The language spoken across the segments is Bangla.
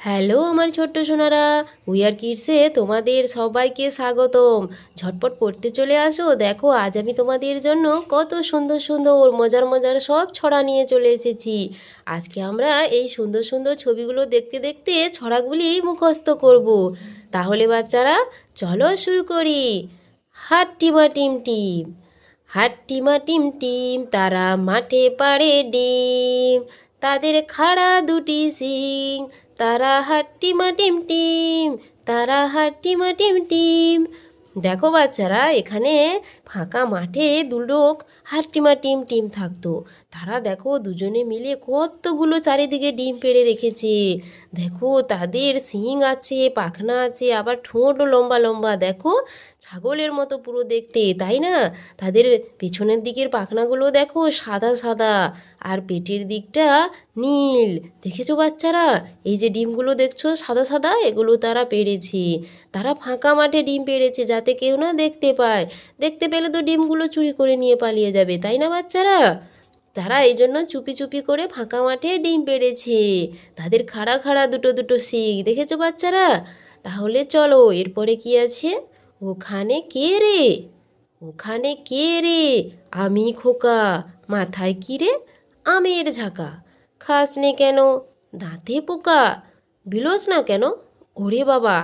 হ্যালো আমার ছোট্ট সোনারা উইয়ার কিডসে তোমাদের সবাইকে স্বাগতম। ঝটপট পড়তে চলে আসো, দেখো আজ আমি তোমাদের জন্য কত সুন্দর সুন্দর, মজার মজার সব ছড়া নিয়ে চলে এসেছি। আজকে আমরা এই সুন্দর সুন্দর ছবিগুলো দেখতে দেখতে ছড়াগুলি মুখস্থ করব। তাহলে বাচ্চারা, চলো শুরু করি। হাট টিমা টিম টিম হাট টিমা টিম টিম, তারা মাঠে পাড়ে ডিম। তাদের খাড়া দুটি সিং তারা হাট্টিমা টিম টিম তারা হাট্টিমা টিম টিম দেখো বাচ্চারা, এখানে ফাঁকা মাঠে দুলোক হাট্টিমা টিম টিম থাকতো। তারা দেখো দুজনে মিলে কতগুলো চারিদিকে ডিম পেড়ে রেখেছে। দেখো তাদের শিং আছে, পাখনা আছে, আবার ঠোঁটও লম্বা লম্বা, দেখো ছাগলের মতো পুরো দেখতে, তাই না? তাদের পেছনের দিকের পাখনাগুলো দেখো সাদা সাদা, আর পেটের দিকটা নীল। দেখেছ বাচ্চারা? এই যে ডিমগুলো দেখছ সাদা সাদা, এগুলো তারা পেরেছে তারা ফাঁকা মাঠে ডিম পেরেছে যাতে কেউ না দেখতে পায়। দেখতে পেলে তো ডিমগুলো চুরি করে নিয়ে পালিয়ে যাবে, তাই না বাচ্চারা? তারা এই জন্য চুপি চুপি করে ফাঁকা মাঠে ডিম পেড়েছে। তাদের খাড়া খাড়া দুটো দুটো শিখ, দেখেছ বাচ্চারা? তাহলে চলো, এরপরে কি আছে? ওখানে কে রে? ওখানে কে রে? আমি খোকা, মাথায় কি রে? আমের ঝাঁকা। খাস নে কেন? দাঁতে পোকা। বিলোস না কেন? ওরে বাবা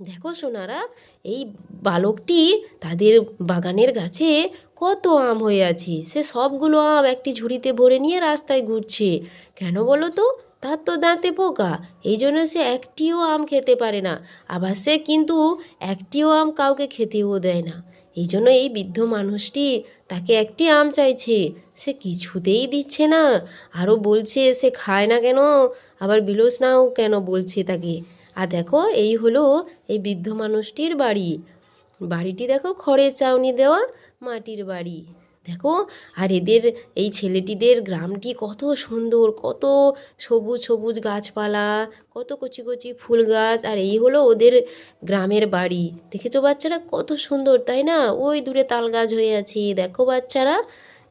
দেখো সোনারা, এই বালকটি তাদের বাগানের গাছে কত আম হয়ে আছে। সে সবগুলো আম একটি ঝুড়িতে ভরে নিয়ে রাস্তায় ঘুরছে। কেন বলো তো? তার তো দাঁতে পোকা, এই জন্য সে একটিও আম খেতে পারে না। আবার সে কিন্তু একটিও আম কাউকে খেতেও দেয় না। এই জন্য এই বৃদ্ধ মানুষটি তাকে একটি আম চাইছে। সে কিছুতেই দিচ্ছে না। আরও বলছে, সে খায় না কেন? আবার বিলোস নাও কেন বলছে তাকে? আর দেখো, এই হলো এই বৃদ্ধ মানুষটির বাড়ি। বাড়িটি দেখো, খড়ের চাউনি দেওয়া, মাটির বাড়ি। দেখো, আর এদের, এই ছেলেটিদের গ্রামটি কত সুন্দর, কত সবুজ সবুজ গাছপালা, কত কচি কচি ফুল গাছ, আর এই হলো ওদের গ্রামের বাড়ি। দেখেছ বাচ্চারা? কত সুন্দর, তাই না? ওই দূরে তাল গাছ হয়ে আছে, দেখো বাচ্চারা।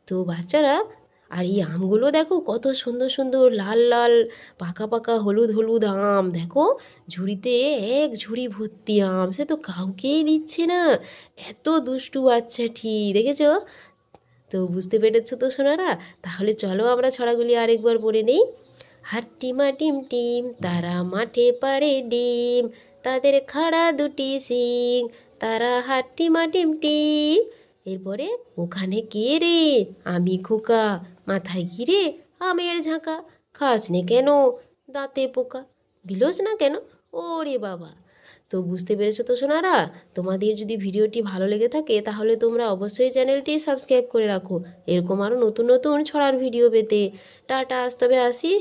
তো বাচ্চারা আর এই আমগুলো দেখো কত সুন্দর সুন্দর লাল লাল পাকা পাকা হলুদ হলুদ আম। দেখো ঝুড়িতে এক ঝুড়ি ভর্তি আম। সে তো কাউকেই দিচ্ছে না। এত দুষ্টু বাচ্চাটি দেখেছ? তো বুঝতে পেরেছ তো সোনারা? তাহলে চলো আমরা ছড়াগুলি আরেকবার পড়ে নেই। হাট্টিমা টিম টিম তারা মাঠে পাড়ে ডিম। তাদের খাড়া দুটি সিং তারা হাট্টিমা টিম টিম। এরপরে, ওখানে কে রে? আমি খোকা। মাথায় ঘিরে আমের ঝাঁকা। খাস নে কেন? দাঁতে পোকা। বিলোস না কেন? ওরে বাবা। তো বুঝতে পেরেছ তো সোনারা? তোমাদের যদি ভিডিওটি ভালো লেগে থাকে, তাহলে তোমরা অবশ্যই চ্যানেলটি সাবস্ক্রাইব করে রাখো। এরকম আরও নতুন নতুন ছড়ার ভিডিও পেতে। টাটা, আজ তবে আসি।